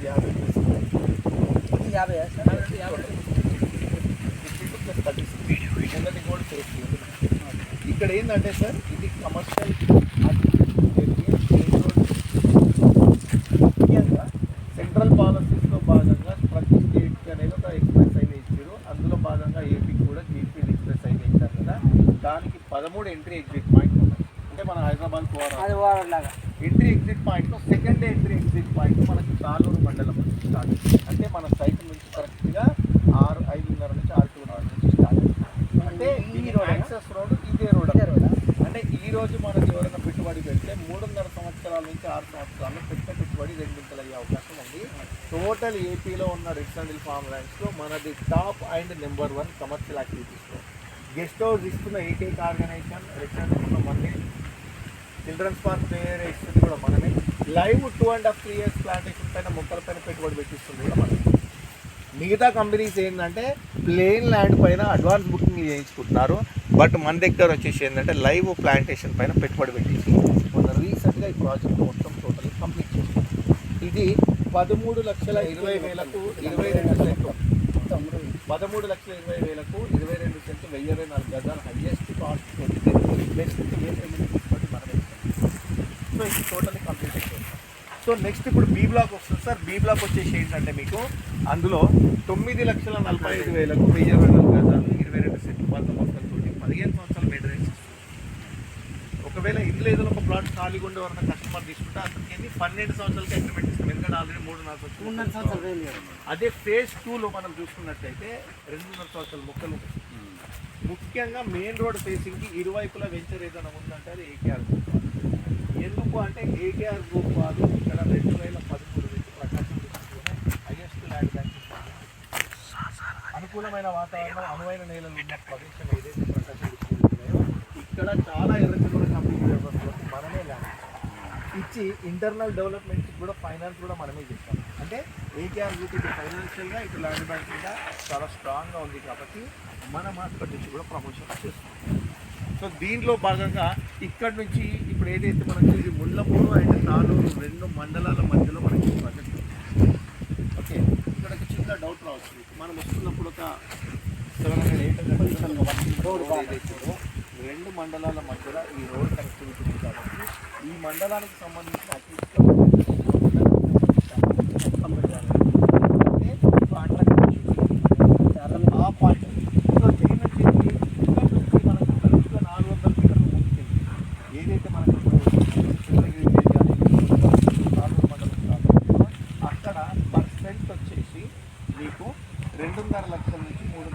ఇది యాభై ఇది యాభై కూడా సేఫ్టీ ఇక్కడ ఏంటంటే సార్ ఇది కమర్షియల్ ముఖ్యంగా సెంట్రల్ పాలసీస్లో భాగంగా ప్రతి స్టేట్కి అనేది ఒక ఎక్స్ప్రెస్ అయిన ఇచ్చారు. అందులో భాగంగా ఏపీకి కూడా జీపీ ఎక్స్ప్రెస్ అయిన ఇచ్చారు కదా. దానికి పదమూడు ఎంట్రీ ఎగ్జిట్ పాయింట్ మన హైదరాబాద్ అది ఓవర్ లాగా entry exit point second entry exit point మనకి తాలూరు మండలం నుంచి స్టార్ట్. అంటే మన సైట్ నుంచి కరెక్ట్గా ఆరు ఐదున్నర నుంచి ఆరు టూన్నర నుంచి స్టార్ట్. అంటే ఈ యాక్సెస్ రోడ్ ఇదే రోడ్? అంటే ఈ రోజు మనకి ఎవరైనా పెట్టుబడి పెడితే మూడున్నర సంవత్సరాల నుంచి ఆరు సంవత్సరాల్లో పెట్టే పెట్టుబడి రెండింతలు అయ్యే అవకాశం ఉంది టోటల్ ఏపీలో ఉన్న అండ్ ఫార్మ్ ల్యాండ్స్లో మనది top and number one commercial యాక్టివిటీస్లో గెస్ట్ హౌస్ ఇస్తున్న ఏకైక ఆర్గనైజేషన్ రిచ్ అండ్ మంది చిల్డ్రన్స్ పార్క్ పేరు ఇస్తుంది కూడా మనమే. Live two and half three years plantation పైన మొక్కల పైన పెట్టుబడి పెట్టిస్తుంది కూడా మనం మిగతా కంపెనీస్ ఏంటంటే ప్లేన్ ల్యాండ్ పైన అడ్వాన్స్ బుకింగ్ చేయించుకుంటున్నారు. బట్ మన దగ్గర వచ్చేసి ఏంటంటే లైవ్ ప్లాంటేషన్ పైన పెట్టుబడి పెట్టేసి మొన్న రీసెంట్గా ఈ ప్రాజెక్ట్ మొత్తం టోటల్ కంప్లీట్ చేస్తాం ఇది పదమూడు లక్షల ఇరవై వేలకు ఇరవై రెండు సెంట్లు. పదమూడు లక్షల ఇరవై వేలకు ఇరవై రెండు సెంట్లు వెయ్యి ఇరవై నాలుగు గజాలు హైయెస్ట్ కాస్ట్ బెస్ట్ సో ఇది టోటల్ కంప్లీట్ అయిపోయింది సో నెక్స్ట్ ఇప్పుడు బీ బ్లాక్ వస్తుంది సార్. బీ బ్లాక్ వచ్చేసి ఏంటంటే మీకు అందులో తొమ్మిది లక్షల నలభై ఐదు వేలకు వెయ్యి ఇరవై నాలుగు గజాలు ఇరవై రెండు సెంట్లు వంద మొక్కలతోటి పదిహేను సంవత్సరాల మెయింటెనెన్స్ ఒకవేళ ఇందులో ఏదైనా ఒక ప్లాట్ ఖాళీగా ఉండే ఎవరైనా కస్టమర్ తీసుకుంటే అతనికి పన్నెండు సంవత్సరాలకి అగ్రిమెంట్ ఇస్తాం. ఎందుకంటే ఆల్రెడీ మూడు నాలుగు మూడున్నర సంవత్సరాలు. అదే ఫేజ్ టూలో మనం చూసుకున్నట్లయితే రెండున్నర సంవత్సరాల మొక్కలు ముఖ్యంగా మెయిన్ రోడ్ ఫేసింగ్కి ఇరువైపులా వెంచర్ ఏదైనా ఉందంటే అది ఏకేఆర్ గ్రూప్ ఎందుకు అంటే ఏకేఆర్ గ్రూప్ వాళ్ళు ఇక్కడ రెండు వేల పదమూడు నుంచి ప్రకాశం హైయెస్ట్ ల్యాండ్ బ్యాంక్ అనుకూలమైన వాతావరణం అనువైన నేలలు ఉన్న ప్రదేశం ఏదైతే ప్రకాశం ఇక్కడ చాలా ఎర్రచంద్ర కంపెనీ వ్యవస్థలకు మనమే ల్యాండ్ ఇచ్చి ఇంటర్నల్ డెవలప్మెంట్ కూడా ఫైనాన్స్ కూడా మనమే చేస్తాం అంటే ఏకేఆర్ గ్రూప్ ఇటు ఫైనాన్షియల్గా ఇటు ల్యాండ్ బ్యాంకింగ్గా చాలా స్ట్రాంగ్గా ఉంది కాబట్టి మనం అక్కడి నుంచి కూడా ప్రమోషన్ చేస్తాం. సో దీంట్లో భాగంగా ఇక్కడ నుంచి ఇప్పుడు ఏదైతే మనం చూసి ముళ్ళపూరు అండ్ నాలుగు రెండు మండలాల మధ్యలో మనకి ప్రాజెక్ట్ ఓకే? ఇక్కడ ఒక చిన్న డౌట్ రావచ్చు. మనం వస్తున్నప్పుడు ఒక సెవెన్ హండ్రెడ్ ఎయిట్ హండ్రెడ్ రెండు మండలాల మధ్యలో ఈ రోడ్ కనెక్టివిటీ ఉంది కాబట్టి ఈ మండలానికి సంబంధించిన అతి ఆ పాయింట్. సో దీని నుంచి నుంచి మనకు కరెక్ట్గా నాలుగు వందల మీటర్లు ఏదైతే మనకు నాలుగు కాదు, అక్కడ పర్సెంట్ వచ్చేసి మీకు రెండున్నర లక్షల నుంచి మూడు